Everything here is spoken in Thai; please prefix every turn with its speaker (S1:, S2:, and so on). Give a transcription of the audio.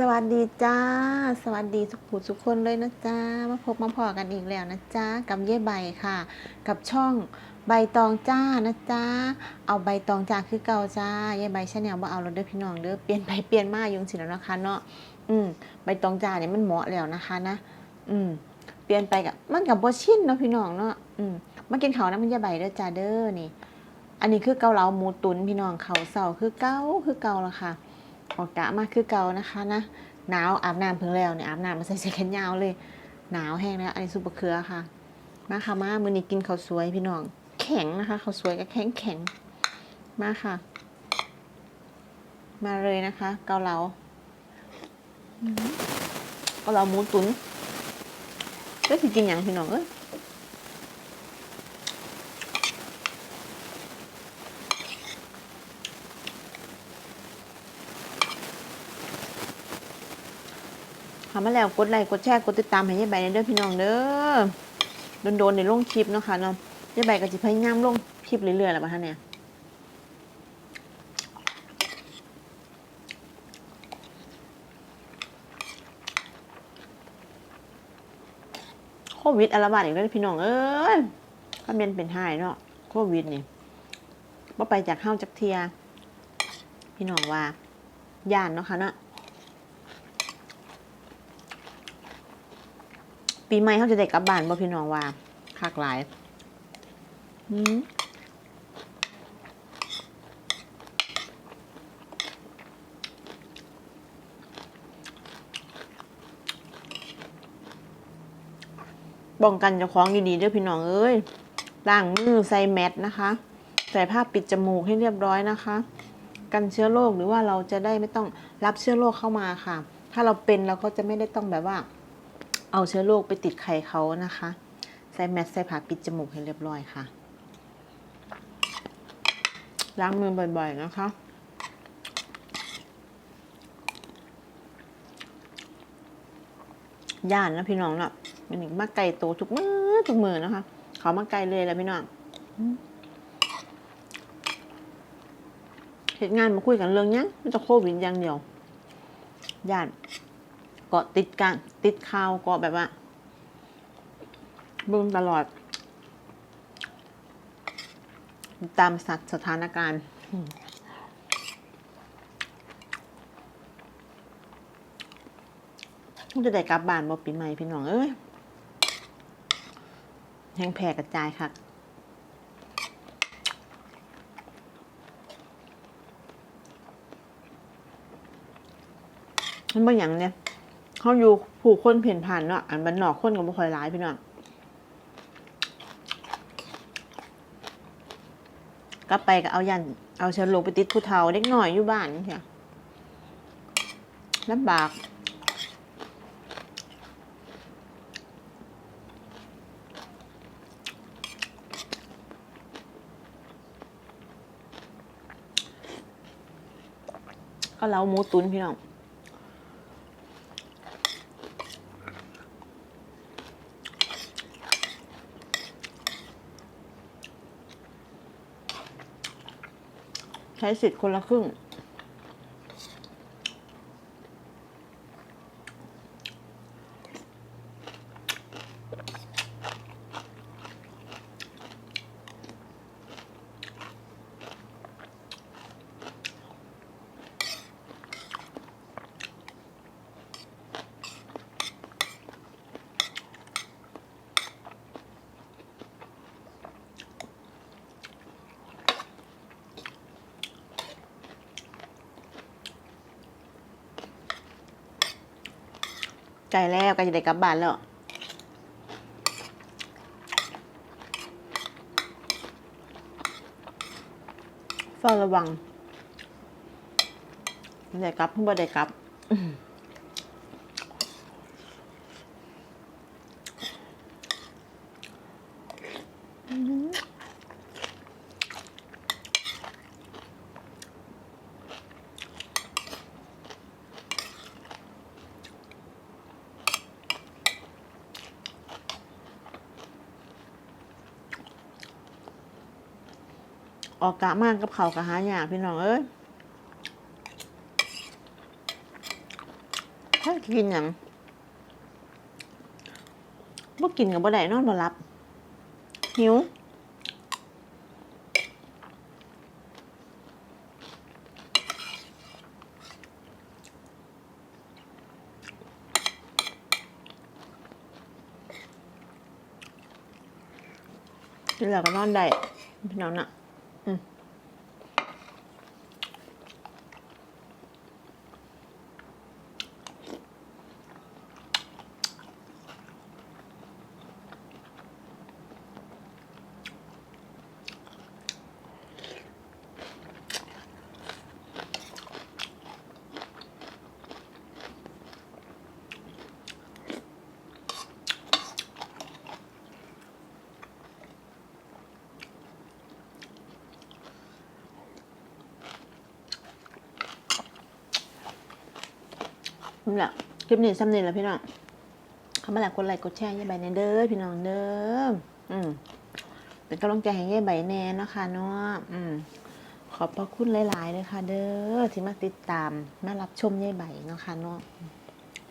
S1: สวัสดีจ้า สวัสดีทุกผู้ทุกคนเลยนะจ้ามาพบมาพอกันอีกแล้วนะจ้ากับเย่ใบค่ะ กับช่องใบตองจ้านะจ้าเอาใบตองจ้าคือเก่าจ้าเย่ใบชาแนลบ่าเอาแล้วเด้อพี่น้องเด้อเปลี่ยนไปเปลี่ยนมาอยู่สิแล้วนะคะเนาะอืมใบตองจ้าเนี่ยมันเหมาะแล้วนะคะนะ อืมเปลี่ยนไปกับมันกับบชินเนาะพี่น้องเนาะอืมมากินข้าวนะมันเย่ใบเด้อจ้าเด้อนี่ อันนี้คือเกาเหลาหมูตุ๋นพี่น้องเขาเสาคือเกาคือเกาละค่ะ ออกกะมากคือเก่านะคะนะหนาวอาบน้ำเพิ่งแล้วเนี่ยอาบน้ำมาใส่เสื้อแขนยาวเลย หนาวแห้งแล้วอันนี้ซุปเปอร์เคือค่ะมาค่ะมามือนี้กินข้าวสวยพี่น้อง แข็งนะคะข้าวสวยก็แข็งแข็งมาค่ะ มาเลยนะคะ เกาเหลาเกาเหลาหมูตุ๋นแล้วสิกินอย่างพี่น้องเอ้ย ทำมาแล้วกดไลค์กดแชร์กดติดตามให้ยายใบในเด้อพี่น้องเด้อโดนๆในลงคลิปเนาะค่ะเนาะยายใบก็จะพยายามลงคลิปเรื่อยๆแหละป่ะท่านเนี่ยโควิดอาระบาดอีกแล้วพี่น้องเอ้ยก็เป็นเป็นหายเนาะโควิดนี่ว่าไปจากห้าจากเทีย พี่น้องว่าย่านเนาะค่ะเนาะ ปีใหม่เขาจะได้กลับบ้านบ่พี่น้องว่าคักหลายป้องกันเจ้าของดีๆเด้วยพี่น้องเอ้ยล้างมือใส่แมสนะคะ ใส่ผ้าปิดจมูกให้เรียบร้อยนะคะ กันเชื้อโรคหรือว่าเราจะได้ไม่ต้องรับเชื้อโรคเข้ามาค่ะ ถ้าเราเป็นเราก็จะไม่ได้ต้องแบบว่า เอาเชื้อโรคไปติดไข่เขานะคะ ใส่แมสใส่ผ้าปิดจมูกให้เรียบร้อยค่ะ ล้างมือบ่อยๆนะคะย่านนะพี่น้องเนาะมันอีกมาไก่โตทุกมือทุกมือนะคะ เขามาไก่เลยแล้วพี่น้องเหตุงานมาคุยกันเรื่องเนี้ยมันจะโควิดอย่างเดียวย่าน เกาะติดกันติดข่าวเกาะแบบว่าบิ่งตลอด ตามสถสถานการณ์จะได้กลับบ้านบ่ปีใหม่พี่น้อง เอ้ยแห้งแพร่กระจายค่ะมันบางอย่างเนี่ย เขาอยู่ผู้คนเพ่นผ่านเนาะอันบันหนอกคนก็บ่ค่อยร้ายพี่น้องกลับไปก็เอายัน เอาเชือโรคไปติดผู้เฒ่าเด็กหน่อยอยู่บ้านนี่ค่ะลำบากก็เล้าหมูตุ้นพี่น้อง ช้สิทธิ์คนละครึ่ง กลแล้วใกล้จะได้กลับบ้านแล้วเฝ้าระวังได้กลับเพิ่งบ่ได้กลับ ออกกะมากกับเขากะหาหยากพี่น้องเอ้ยถ้ากินหยังบ่กินกับบ่ได้นอนบ่หลับ หิวกินแล้วก็นอนได้พี่น้องน่ะม นี่แหละคลิปนี้ซ้ำนี่แหละพี่น้องเข้ามาแล้วกดไลค์กดแชร์ยายใบแน่เด้อพี่น้องเด้ออืมเป็นกำลังใจให้ยายใบแน่นะคะเนาะอืมขอบพระคุณหลายๆเลยค่ะ เด้อที่มาติดตามมารับชมยายใบนะคะเนาะ